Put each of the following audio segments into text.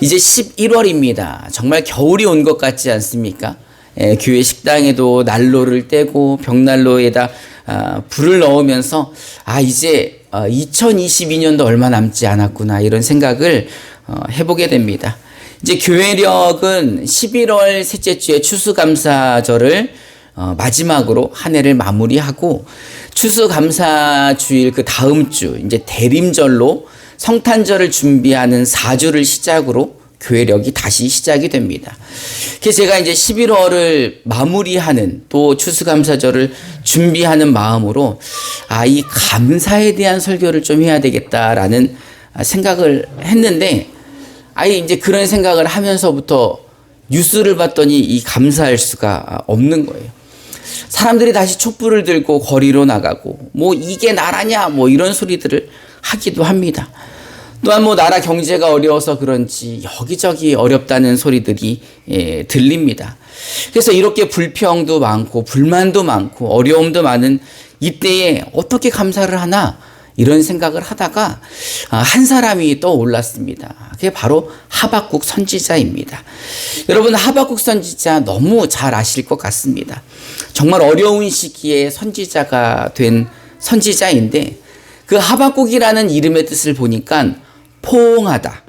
이제 11월입니다. 정말 겨울이 온 것 같지 않습니까? 예, 교회 식당에도 난로를 떼고 벽난로에다 아, 불을 넣으면서 아 이제 어, 2022년도 얼마 남지 않았구나 이런 생각을 어, 해보게 됩니다. 이제 교회력은 11월 셋째 주에 추수감사절을 어, 마지막으로 한 해를 마무리하고 추수감사 주일 그 다음 주 이제 대림절로 성탄절을 준비하는 4주를 시작으로 교회력이 다시 시작이 됩니다. 그래서 제가 이제 11월을 마무리하는 또 추수감사절을 준비하는 마음으로 아, 이 감사에 대한 설교를 좀 해야 되겠다라는 생각을 했는데 아예 이제 그런 생각을 하면서부터 뉴스를 봤더니 이 감사할 수가 없는 거예요. 사람들이 다시 촛불을 들고 거리로 나가고 뭐 이게 나라냐 뭐 이런 소리들을 하기도 합니다. 또한 뭐 나라 경제가 어려워서 그런지 여기저기 어렵다는 소리들이 예, 들립니다. 그래서 이렇게 불평도 많고 불만도 많고 어려움도 많은 이때에 어떻게 감사를 하나 이런 생각을 하다가 아, 한 사람이 떠올랐습니다. 그게 바로 하박국 선지자입니다. 여러분 하박국 선지자 너무 잘 아실 것 같습니다. 정말 어려운 시기에 선지자가 된 선지자인데 그 하박국이라는 이름의 뜻을 보니까 포옹하다,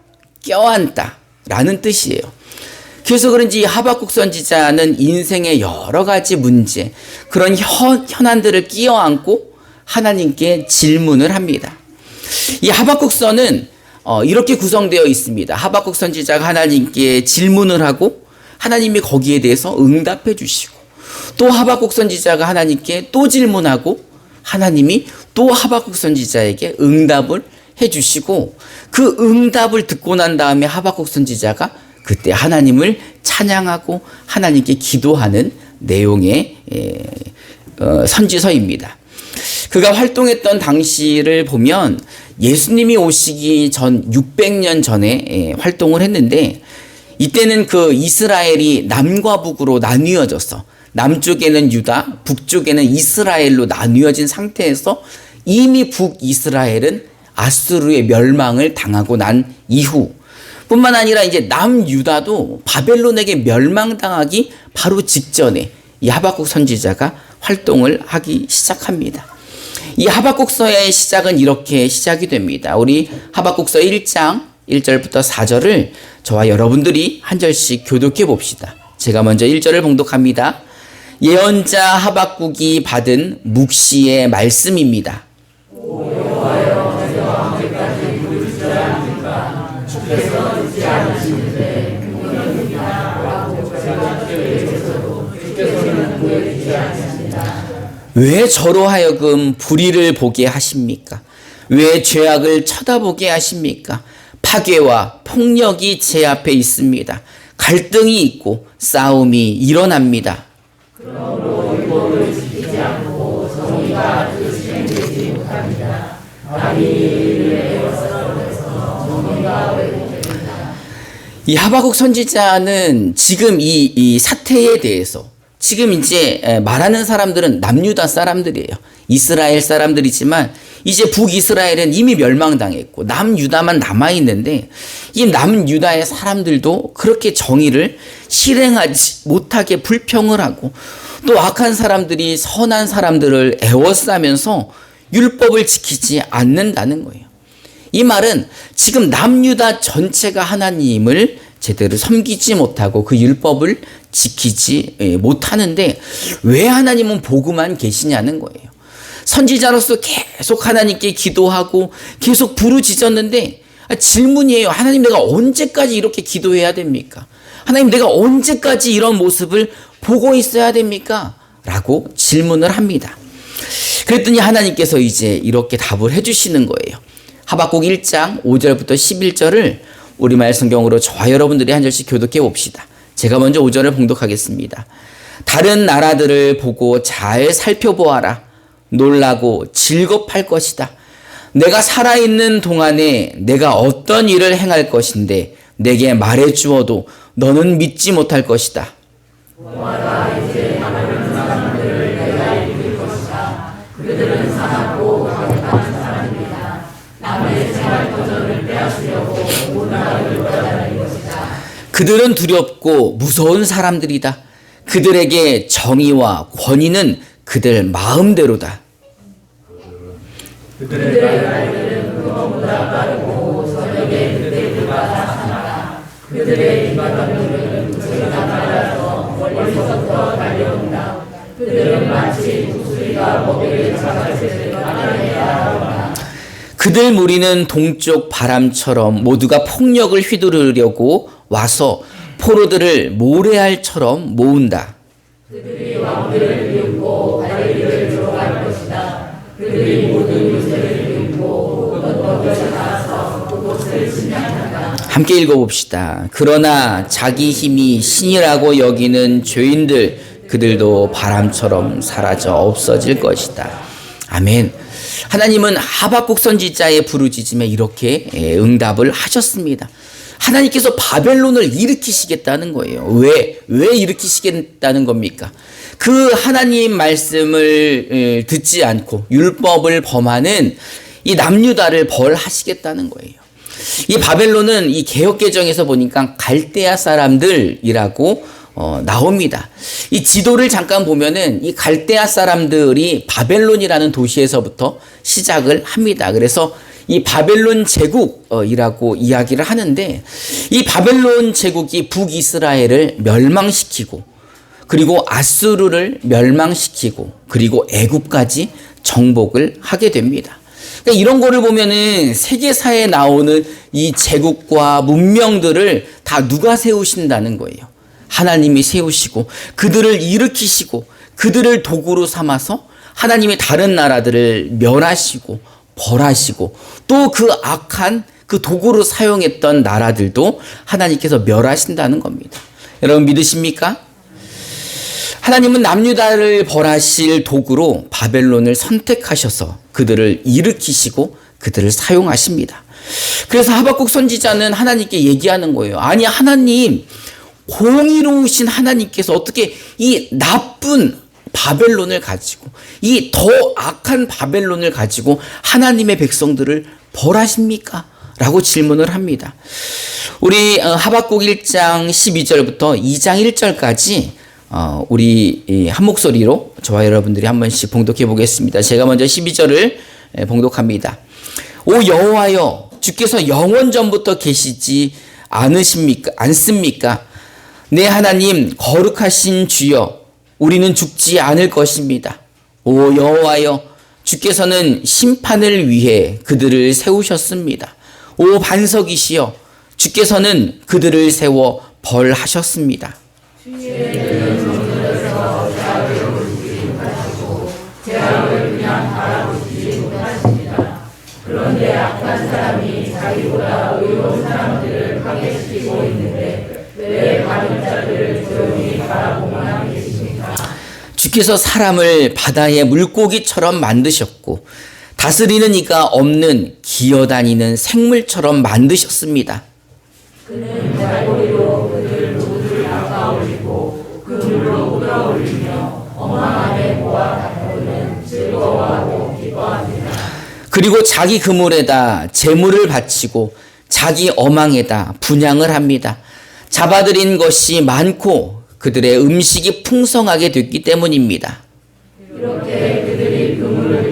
껴안다 라는 뜻이에요. 그래서 그런지 하박국 선지자는 인생의 여러 가지 문제, 그런 현, 현안들을 끼어 안고 하나님께 질문을 합니다. 이 하박국서는 어, 이렇게 구성되어 있습니다. 하박국 선지자가 하나님께 질문을 하고 하나님이 거기에 대해서 응답해 주시고 또 하박국 선지자가 하나님께 또 질문하고 하나님이 또 하박국 선지자에게 응답을 해 주시고 그 응답을 듣고 난 다음에 하박국 선지자가 그때 하나님을 찬양하고 하나님께 기도하는 내용의 어, 선지서입니다. 그가 활동했던 당시를 보면 예수님이 오시기 전 600년 전에 활동을 했는데 이때는 그 이스라엘이 남과 북으로 나뉘어져서 남쪽에는 유다, 북쪽에는 이스라엘로 나뉘어진 상태에서 이미 북 이스라엘은 아수르의 멸망을 당하고 난 이후 뿐만 아니라 이제 남유다도 바벨론에게 멸망당하기 바로 직전에 이 하박국 선지자가 활동을 하기 시작합니다. 이 하박국서의 시작은 이렇게 시작이 됩니다. 우리 하박국서 1장 1절부터 4절을 저와 여러분들이 한 절씩 교독해 봅시다. 제가 먼저 1절을 봉독합니다. 예언자 하박국이 받은 묵시의 말씀입니다. 왜 저로 하여금 불의를 보게 하십니까? 왜 죄악을 쳐다보게 하십니까? 파괴와 폭력이 제 앞에 있습니다. 갈등이 있고 싸움이 일어납니다. 이 하박국 선지자는 지금 이, 이 사태에 대해서 지금 이제 말하는 사람들은 남유다 사람들이에요. 이스라엘 사람들이지만 이제 북이스라엘은 이미 멸망당했고 남유다만 남아있는데 이 남유다의 사람들도 그렇게 정의를 실행하지 못하게 불평을 하고 또 악한 사람들이 선한 사람들을 애워싸면서 율법을 지키지 않는다는 거예요. 이 말은 지금 남유다 전체가 하나님을 제대로 섬기지 못하고 그 율법을 지키지 예, 못하는데 왜 하나님은 보고만 계시냐는 거예요. 선지자로서 계속 하나님께 기도하고 계속 부르짖었는데 아, 질문이에요. 하나님 내가 언제까지 이렇게 기도해야 됩니까? 하나님 내가 언제까지 이런 모습을 보고 있어야 됩니까? 라고 질문을 합니다. 그랬더니 하나님께서 이제 이렇게 답을 해주시는 거예요. 하박국 1장 5절부터 11절을 우리말 성경으로 저와 여러분들이 한 절씩 교독해 봅시다. 제가 먼저 5절을 봉독하겠습니다. 다른 나라들을 보고 잘 살펴보아라. 놀라고 즐겁할 것이다. 내가 살아있는 동안에 내가 어떤 일을 행할 것인데 내게 말해 주어도 너는 믿지 못할 것이다. 두렵고 무서운 사람들이다. 그들에게 정의와 권위는 그들 마음대로다. 그들 무리는 동쪽 바람처럼 모두가 폭력을 휘두르려고 와서 포로들을 모래알처럼 모은다. 함께 읽어봅시다. 그러나 자기 힘이 신이라고 여기는 죄인들 그들도 바람처럼 사라져 없어질 것이다. 아멘. 하나님은 하박국 선지자의 부르짖음에 이렇게 예, 응답을 하셨습니다. 하나님께서 바벨론을 일으키시겠다는 거예요. 왜? 왜 일으키시겠다는 겁니까? 그 하나님 말씀을 예, 듣지 않고 율법을 범하는 이 남유다를 벌하시겠다는 거예요. 이 바벨론은 이 개혁개정에서 보니까 갈대아 사람들이라고 어, 나옵니다. 이 지도를 잠깐 보면은 이 갈대아 사람들이 바벨론이라는 도시에서부터 시작을 합니다. 그래서 이 바벨론 제국이라고 이야기를 하는데 이 바벨론 제국이 북이스라엘을 멸망시키고 그리고 아수르를 멸망시키고 그리고 애굽까지 정복을 하게 됩니다. 그러니까 이런 거를 보면은 세계사에 나오는 이 제국과 문명들을 다 누가 세우신다는 거예요. 하나님이 세우시고 그들을 일으키시고 그들을 도구로 삼아서 하나님의 다른 나라들을 멸하시고 벌하시고 또 그 악한 그 도구로 사용했던 나라들도 하나님께서 멸하신다는 겁니다. 여러분 믿으십니까? 하나님은 남유다를 벌하실 도구로 바벨론을 선택하셔서 그들을 일으키시고 그들을 사용하십니다. 그래서 하박국 선지자는 하나님께 얘기하는 거예요. 아니 하나님 공의로우신 하나님께서 어떻게 이 나쁜 바벨론을 가지고 이 더 악한 바벨론을 가지고 하나님의 백성들을 벌하십니까? 라고 질문을 합니다. 우리 어, 하박국 1장 12절부터 2장 1절까지 어, 우리 한 목소리로 저와 여러분들이 한 번씩 봉독해 보겠습니다. 제가 먼저 12절을 봉독합니다. 오 여호와여 주께서 영원 전부터 계시지 않으십니까? 않습니까? 내 하나님 거룩하신 주여 우리는 죽지 않을 것입니다. 오 여호와여 주께서는 심판을 위해 그들을 세우셨습니다. 오 반석이시여 주께서는 그들을 세워 벌하셨습니다. 그런 주께서 사람을 바다의 물고기처럼 만드셨고 다스리는 이가 없는 기어다니는 생물처럼 만드셨습니다. 그리고 자기 그물에다 재물을 바치고 자기 어망에다 분양을 합니다. 잡아들인 것이 많고 그들의 음식이 풍성하게 됐기 때문입니다. 이렇게 그들이 그물을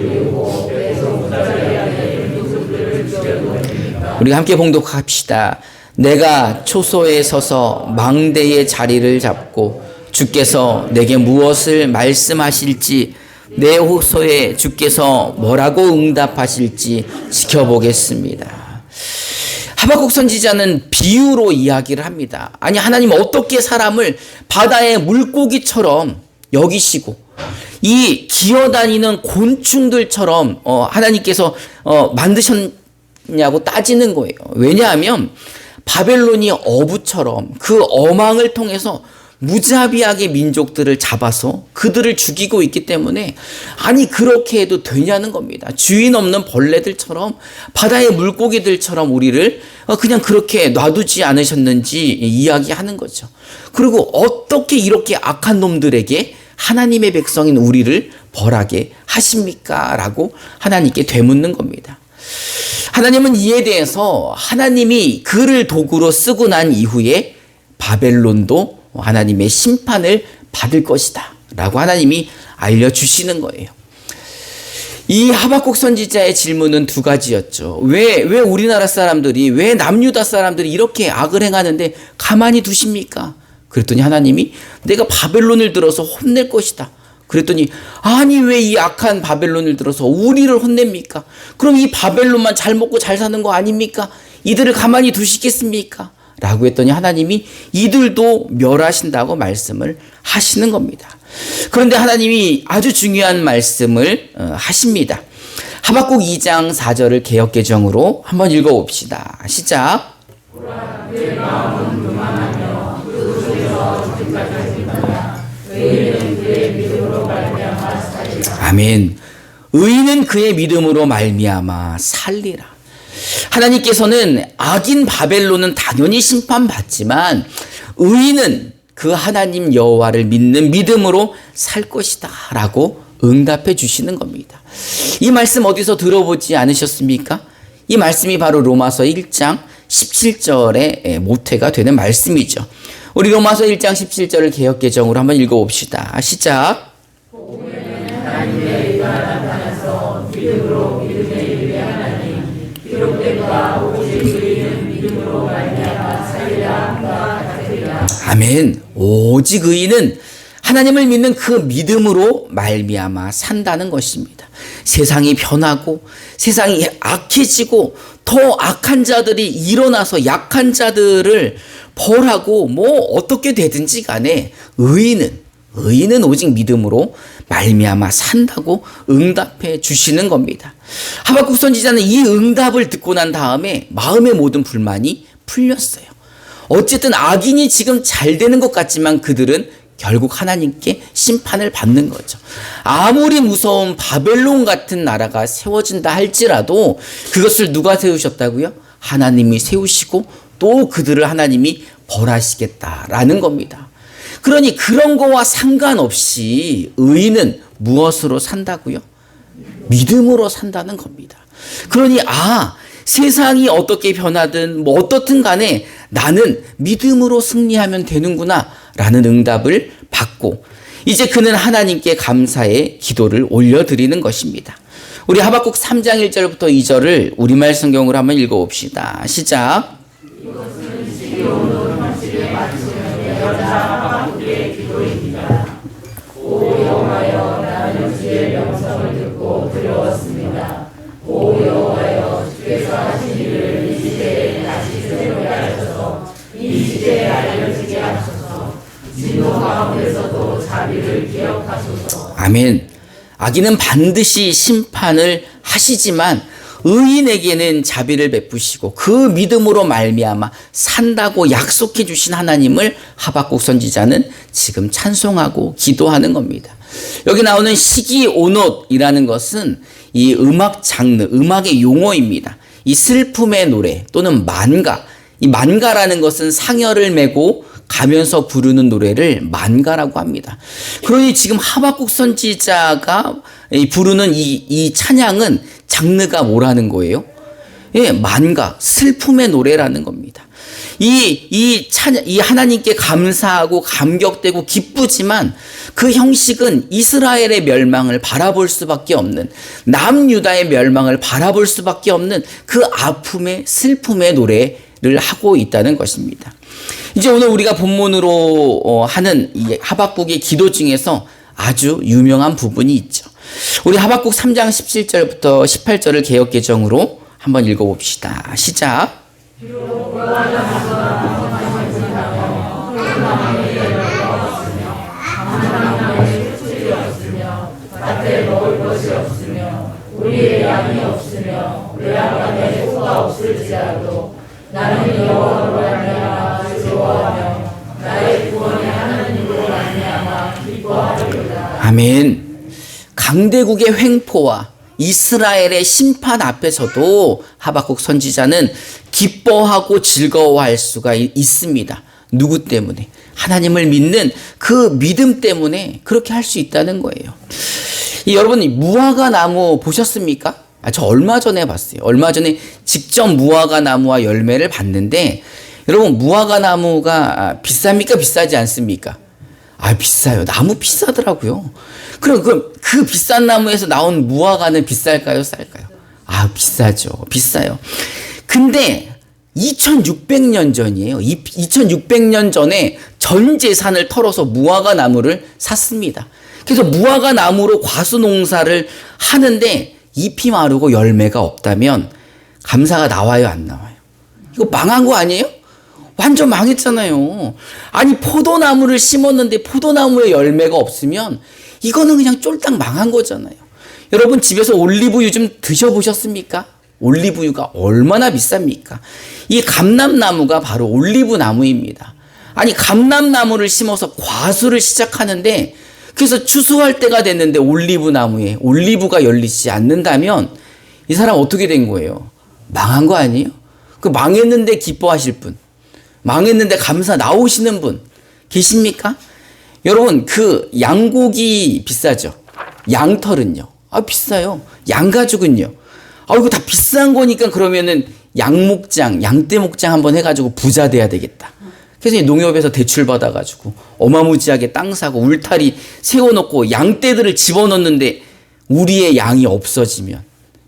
우리 함께 봉독합시다. 내가 초소에 서서 망대의 자리를 잡고 주께서 내게 무엇을 말씀하실지 내 호소에 주께서 뭐라고 응답하실지 지켜보겠습니다. 하박국 선지자는 비유로 이야기를 합니다. 아니 하나님 어떻게 사람을 바다의 물고기처럼 여기시고 이 기어다니는 곤충들처럼 어, 하나님께서 어, 만드셨냐고 따지는 거예요. 왜냐하면 바벨론이 어부처럼 그 어망을 통해서 무자비하게 민족들을 잡아서 그들을 죽이고 있기 때문에 아니 그렇게 해도 되냐는 겁니다. 주인 없는 벌레들처럼 바다의 물고기들처럼 우리를 어, 그냥 그렇게 놔두지 않으셨는지 이야기하는 거죠. 그리고 어떻게 이렇게 악한 놈들에게 하나님의 백성인 우리를 벌하게 하십니까? 라고 하나님께 되묻는 겁니다. 하나님은 이에 대해서 하나님이 그를 도구로 쓰고 난 이후에 바벨론도 하나님의 심판을 받을 것이다. 라고 하나님이 알려주시는 거예요. 이 하박국 선지자의 질문은 두 가지였죠. 왜, 왜 우리나라 사람들이, 왜 남유다 사람들이 이렇게 악을 행하는데 가만히 두십니까? 그랬더니 하나님이 내가 바벨론을 들어서 혼낼 것이다. 그랬더니 아니 왜 이 악한 바벨론을 들어서 우리를 혼냅니까? 그럼 이 바벨론만 잘 먹고 잘 사는 거 아닙니까? 이들을 가만히 두시겠습니까? 라고 했더니 하나님이 이들도 멸하신다고 말씀을 하시는 겁니다. 그런데 하나님이 아주 중요한 말씀을 어, 하십니다. 하박국 2장 4절을 개혁 개정으로 한번 읽어 봅시다. 시작. 아멘. 의인은 그의 믿음으로 말미암아 살리라. 하나님께서는 악인 바벨론은 당연히 심판받지만 의인은 그 하나님 여호와를 믿는 믿음으로 살 것이다라고 응답해 주시는 겁니다. 이 말씀 어디서 들어보지 않으셨습니까? 이 말씀이 바로 로마서 1장 17절의 모태가 되는 말씀이죠. 우리 로마서 1장 17절을 개혁 개정으로 한번 읽어 봅시다. 시작. 아멘. 오직 의인은 하나님을 믿는 그 믿음으로 말미암아 산다는 것입니다. 세상이 변하고 세상이 악해지고 더 악한 자들이 일어나서 약한 자들을 벌하고 뭐 어떻게 되든지 간에 의인은 의인은 오직 믿음으로 말미암아 산다고 응답해 주시는 겁니다. 하박국 선지자는 이 응답을 듣고 난 다음에 마음의 모든 불만이 풀렸어요. 어쨌든 악인이 지금 잘 되는 것 같지만 그들은 결국 하나님께 심판을 받는 거죠. 아무리 무서운 바벨론 같은 나라가 세워진다 할지라도 그것을 누가 세우셨다고요? 하나님이 세우시고 또 그들을 하나님이 벌하시겠다라는 겁니다. 그러니 그런 거와 상관없이 의인은 무엇으로 산다고요? 믿음으로 산다는 겁니다. 그러니 아 세상이 어떻게 변하든 뭐 어떻든 간에 나는 믿음으로 승리하면 되는구나 라는 응답을 받고 이제 그는 하나님께 감사의 기도를 올려드리는 것입니다. 우리 하박국 3장 1절부터 2절을 우리말 성경으로 한번 읽어봅시다. 시작. 아멘. 악인은 반드시 심판을 하시지만 의인에게는 자비를 베푸시고 그 믿음으로 말미암아 산다고 약속해 주신 하나님을 하박국 선지자는 지금 찬송하고 기도하는 겁니다. 여기 나오는 시기 오롯이라는 것은 이 음악 장르, 음악의 용어입니다. 이 슬픔의 노래 또는 만가, 이 만가라는 것은 상여를 메고 가면서 부르는 노래를 만가라고 합니다. 그러니 지금 하박국 선지자가 부르는 이, 이 찬양은 장르가 뭐라는 거예요? 예, 만가, 슬픔의 노래라는 겁니다. 이, 이 찬양, 이 하나님께 감사하고 감격되고 기쁘지만 그 형식은 이스라엘의 멸망을 바라볼 수밖에 없는 남유다의 멸망을 바라볼 수밖에 없는 그 아픔의 슬픔의 노래를 하고 있다는 것입니다. 이제 오늘 우리가 본문으로 어, 하는 이 하박국의 기도 중에서 아주 유명한 부분이 있죠. 우리 하박국 3장 17절부터 18절을 개혁 개정으로 한번 읽어 봅시다. 시작. 아멘. 강대국의 횡포와 이스라엘의 심판 앞에서도 하박국 선지자는 기뻐하고 즐거워할 수가 있습니다. 누구 때문에? 하나님을 믿는 그 믿음 때문에 그렇게 할 수 있다는 거예요. 이 여러분 무화과 나무 보셨습니까? 아, 저 얼마 전에 봤어요. 얼마 전에 직접 무화과 나무와 열매를 봤는데 여러분 무화과 나무가 아, 비쌉니까 비싸지 않습니까? 아 비싸요. 나무 비싸더라고요. 그럼 그, 그 비싼 나무에서 나온 무화과는 비쌀까요, 쌀까요? 아 비싸죠. 비싸요. 근데 2600년 전이에요. 2600년 전에 전 재산을 털어서 무화과 나무를 샀습니다. 그래서 무화과 나무로 과수 농사를 하는데 잎이 마르고 열매가 없다면 감사가 나와요, 안 나와요? 이거 망한 거 아니에요? 완전 망했잖아요. 아니, 포도나무를 심었는데 포도나무에 열매가 없으면 이거는 그냥 쫄딱 망한 거잖아요. 여러분 집에서 올리브유 좀 드셔보셨습니까? 올리브유가 얼마나 비쌉니까? 이 감람나무가 바로 올리브 나무입니다. 아니, 감람나무를 심어서 과수를 시작하는데 그래서 추수할 때가 됐는데 올리브 나무에 올리브가 열리지 않는다면 이 사람 어떻게 된 거예요? 망한 거 아니에요? 그 망했는데 기뻐하실 분, 망했는데 감사 나오시는 분 계십니까? 여러분 그 양고기 비싸죠? 양털은요? 아 비싸요. 양가죽은요? 아 이거 다 비싼 거니까 그러면은 양목장, 양떼 목장 한번 해가지고 부자 돼야 되겠다. 그래서 이 농협에서 대출 받아가지고 어마무지하게 땅 사고 울타리 세워놓고 양떼들을 집어넣는데 우리의 양이 없어지면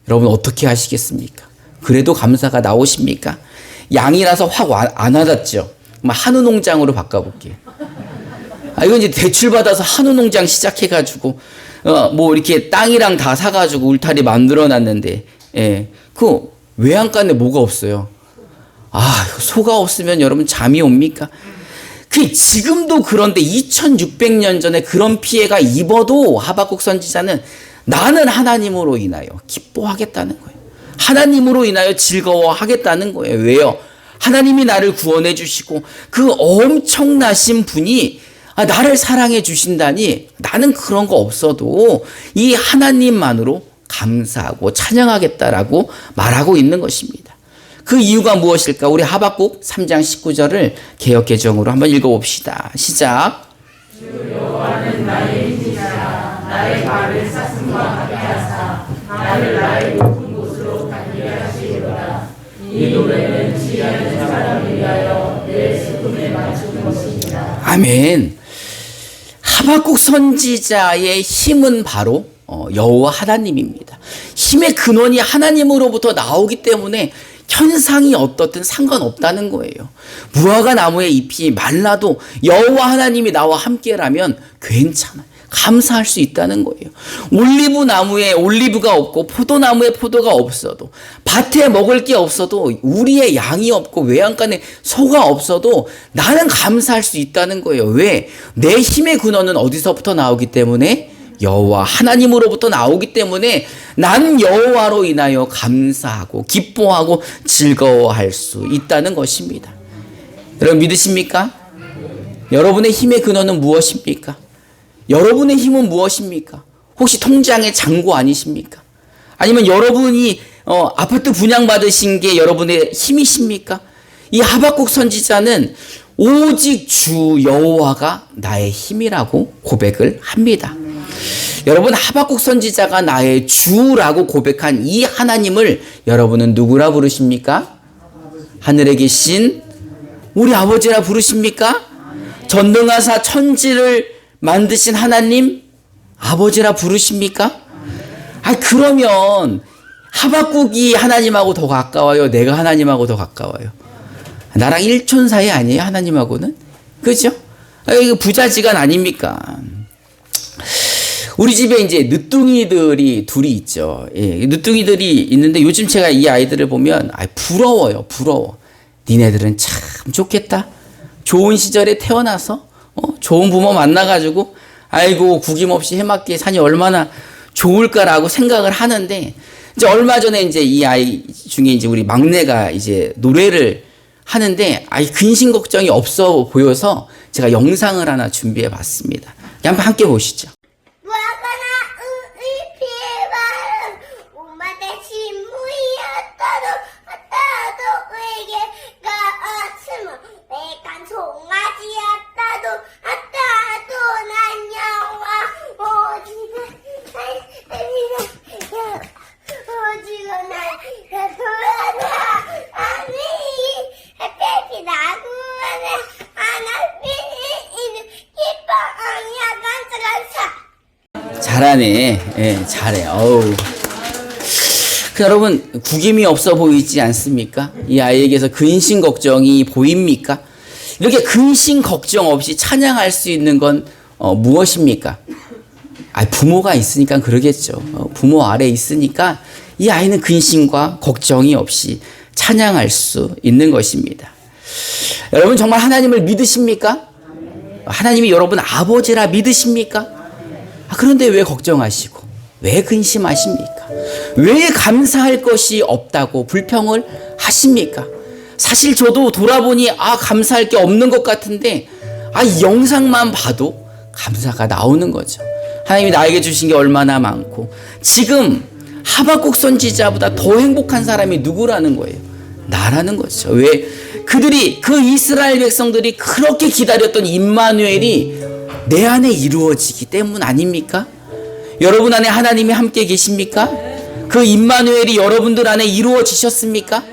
여러분 어떻게 하시겠습니까? 그래도 감사가 나오십니까? 양이라서 확 안 와닿죠. 막 한우 농장으로 바꿔볼게요. 아 이건 이제 대출 받아서 한우 농장 시작해가지고 어 뭐 이렇게 땅이랑 다 사가지고 울타리 만들어놨는데 예 그 외양간에 뭐가 없어요. 아, 소가 없으면 여러분 잠이 옵니까? 그 지금도 그런데 2600년 전에 그런 피해가 입어도 하박국 선지자는 나는 하나님으로 인하여 기뻐하겠다는 거예요. 하나님으로 인하여 즐거워하겠다는 거예요. 왜요? 하나님이 나를 구원해 주시고 그 엄청나신 분이 아, 나를 사랑해 주신다니 나는 그런 거 없어도 이 하나님만으로 감사하고 찬양하겠다라고 말하고 있는 것입니다. 그 이유가 무엇일까? 우리 하박국 3장 19절을 개혁 개정으로 한번 읽어 봅시다. 시작. 여호와는 나의 힘이시라 나의 발을 사슴과 같게 하사 나를 나의 이 노래는 지혜하는 사람을 위하여 내 슬픔에 맞춘 것이니라 아멘. 하박국 선지자의 힘은 바로 어, 여호와 하나님입니다. 힘의 근원이 하나님으로부터 나오기 때문에 현상이 어떻든 상관없다는 거예요. 무화과 나무의 잎이 말라도 여호와 하나님이 나와 함께라면 괜찮아요. 감사할 수 있다는 거예요. 올리브 나무에 올리브가 없고 포도나무에 포도가 없어도 밭에 먹을 게 없어도 우리의 양이 없고 외양간에 소가 없어도 나는 감사할 수 있다는 거예요. 왜? 내 힘의 근원은 어디서부터 나오기 때문에 여호와 하나님으로부터 나오기 때문에 난 여호와로 인하여 감사하고 기뻐하고 즐거워할 수 있다는 것입니다. 여러분 믿으십니까? 여러분의 힘의 근원은 무엇입니까? 여러분의 힘은 무엇입니까? 혹시 통장의 잔고 아니십니까? 아니면 여러분이 어, 아파트 분양 받으신 게 여러분의 힘이십니까? 이 하박국 선지자는 오직 주 여호와가 나의 힘이라고 고백을 합니다. 여러분 하박국 선지자가 나의 주라고 고백한 이 하나님을 여러분은 누구라 부르십니까? 하늘에 계신 우리 아버지라 부르십니까? 전능하사 천지를 만드신 하나님 아버지라 부르십니까? 아 그러면 하박국이 하나님하고 더 가까워요. 내가 하나님하고 더 가까워요. 나랑 일촌 사이 아니에요 하나님하고는 그죠? 아, 이거 부자지간 아닙니까? 우리 집에 이제 늦둥이들이 둘이 있죠. 예, 늦둥이들이 있는데 요즘 제가 이 아이들을 보면 아, 부러워요. 부러워. 니네들은 참 좋겠다. 좋은 시절에 태어나서 어, 좋은 부모 만나가지고 아이고 구김없이 해맞기에 산이 얼마나 좋을까라고 생각을 하는데 이제 얼마 전에 이제 이 아이 중에 이제 우리 막내가 이제 노래를 하는데 아이 근심 걱정이 없어 보여서 제가 영상을 하나 준비해 봤습니다. 한번 함께 보시죠. 송아지였 잘하네. 예, 잘해. 어우. 그 여러분, 구김이 없어 보이지 않습니까? 이 아이에게서 근심 걱정이 보입니까? 이렇게 근심 걱정 없이 찬양할 수 있는 건 어, 무엇입니까? 아, 부모가 있으니까 그러겠죠. 어, 부모 아래 있으니까 이 아이는 근심과 걱정이 없이 찬양할 수 있는 것입니다. 여러분 정말 하나님을 믿으십니까? 하나님이 여러분 아버지라 믿으십니까? 아, 그런데 왜 걱정하시고 왜 근심하십니까? 왜 감사할 것이 없다고 불평을 하십니까? 사실 저도 돌아보니 아 감사할 게 없는 것 같은데 아 이 영상만 봐도 감사가 나오는 거죠. 하나님이 나에게 주신 게 얼마나 많고 지금 하박국 선지자보다 더 행복한 사람이 누구라는 거예요? 나라는 거죠. 왜 그들이 그 이스라엘 백성들이 그렇게 기다렸던 임마누엘이 내 안에 이루어지기 때문 아닙니까? 여러분 안에 하나님이 함께 계십니까? 그 임마누엘이 여러분들 안에 이루어지셨습니까?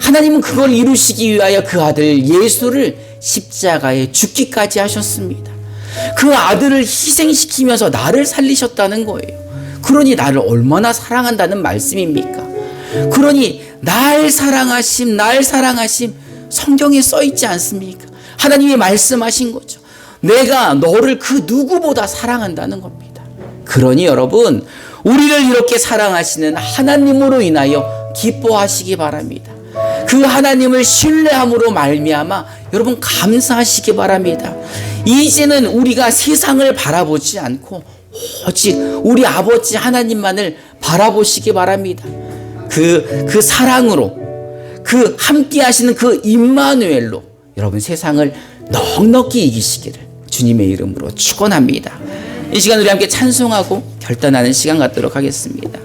하나님은 그걸 이루시기 위하여 그 아들 예수를 십자가에 죽기까지 하셨습니다. 그 아들을 희생시키면서 나를 살리셨다는 거예요. 그러니 나를 얼마나 사랑한다는 말씀입니까? 그러니 날 사랑하심, 날 사랑하심 성경에 써 있지 않습니까? 하나님이 말씀하신 거죠. 내가 너를 그 누구보다 사랑한다는 겁니다. 그러니 여러분, 우리를 이렇게 사랑하시는 하나님으로 인하여 기뻐하시기 바랍니다. 그 하나님을 신뢰함으로 말미암아 여러분 감사하시기 바랍니다. 이제는 우리가 세상을 바라보지 않고 오직 우리 아버지 하나님만을 바라보시기 바랍니다. 그, 그 사랑으로, 그 함께 하시는 그 임마누엘로 여러분 세상을 넉넉히 이기시기를 주님의 이름으로 축원합니다. 이 시간 우리 함께 찬송하고 결단하는 시간 갖도록 하겠습니다.